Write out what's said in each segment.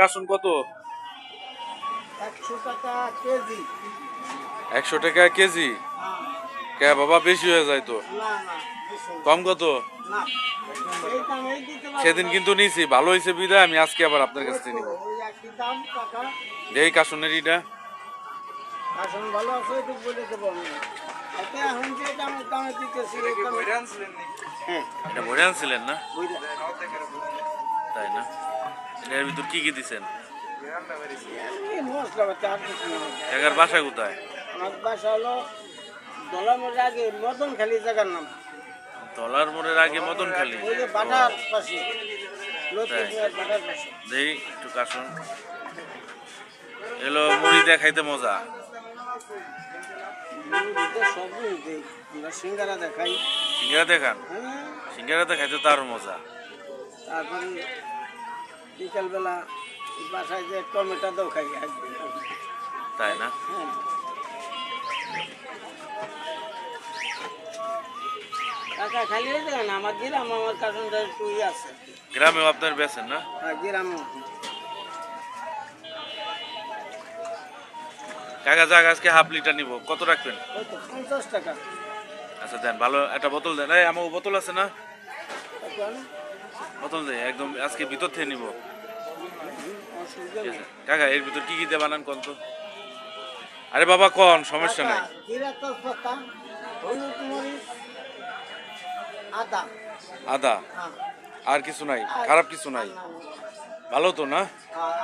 কাসুন কত? একশো টাকা কেজি। একশো টাকা কেজি? কে বাবা বেশি হয়ে যায় তো। কম কত? সেদিন কিন্তু নিয়েছি ভালো হয়েছে বিদায় আমি আজকে আবার আপনার কাছ থেকে নিব। এই কাসুনের ইটা আসন ভালো আছে একটু বলে দেবো আমি। এতে এখন যে দামে দামে দিতেছি এই দামে- হ্যাঁ। এটা আনছিলেন না? তাই না? এর ভিতর কি কি দিছেন? জায়গার বাসা কোথায়? আমার বাসা হলো দলামের আগে মদন খালি জায়গার নাম। ডলার মোড়ের আগে মদন খালি ওই যে বাটার পাশে লতি তাই। মিয়ার বাটার পাশে। দেই একটু কাসুন এলো মুড়ি দিয়ে খাইতে মজা সিঙ্গারা দেখাই। সিঙ্গারা দেখান? হ্যাঁ। সিঙ্গারাতে খাইতে তার মজা। তারপরে বিকালবেলা বাসায় যে টমেটো দাও খাই তাই না? হ্যাঁ। কাকা আমার গ্রাম আমার কারণ আছে গ্রামেও আপনার বেছেন না? হ্যাঁ কাকা যাক আজকে হাফ লিটার নিব। কত রাখবেন? পঞ্চাশ টাকা। আচ্ছা দেন ভালো একটা বোতল দেন। এই আমার বোতল আছে না? বোতল দেয় একদম আজকে ভিতর থেকে নিব। কাকা এর ভিতর কি কি দিয়ে বানান কোন তো? আরে বাবা কোন সমস্যা নাই। আদা। আদা? হ্যাঁ। আর কিছু নাই? খারাপ কিছু নাই? ভালো তো না?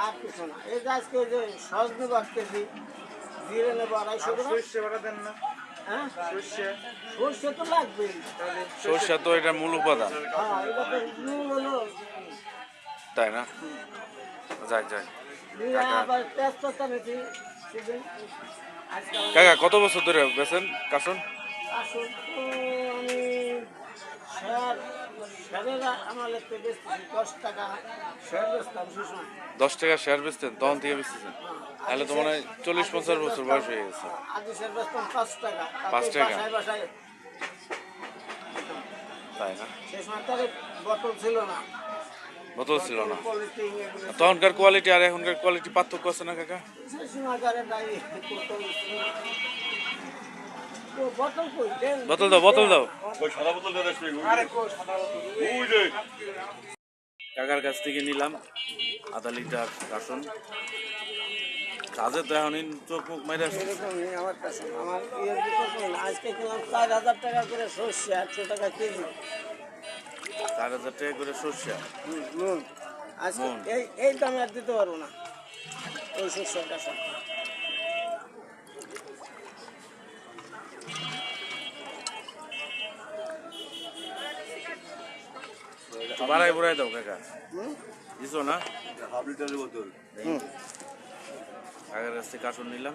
আর কিছু না এই আজকে যে সস নেব কেজি জিরে নেব আড়াইশো দেন না। সর্ষে। সর্ষে তো সরষা তো এটা মূল উপাদান। হ্যাঁ তাই না? যাই আমার কাকা কত বছর ধরে বেছেন কাসন? তো আমি দশ টাকা শেয়ার বেচতেন তখন থেকে বেচতেছেন? তাহলে তো মনে হয় চল্লিশ পঞ্চাশ বছর বয়স হয়ে গেছে। পাঁচ টাকা তাই না? বোতল ছিল না। বোতল ছিল না। তখনকার কোয়ালিটি আর এখনকার কোয়ালিটি পার্থক্য আছে না কাকা? বোতল দাও বোতল দাও। আরে কই সাদা বোতল। কাকার কাছ থেকে নিলাম আধা লিটার কাসন কাজে তো এখন চোখ মুখ। এরকম আমার কাছে আমার। আজকে কিনলাম চার হাজার টাকা করে সর্ষে একশো টাকা কেজি। চার হাজার টাকা করে সরষা হুম, নুন আজকে এই এই দামে আর দিতে পারব না। ওই সর্ষের কাছে একটু বাড়াই বুড়াই দাও কাকা? দিছো না হাফ লিটারের বোতল। কাকার কাছ থেকে কাসন নিলাম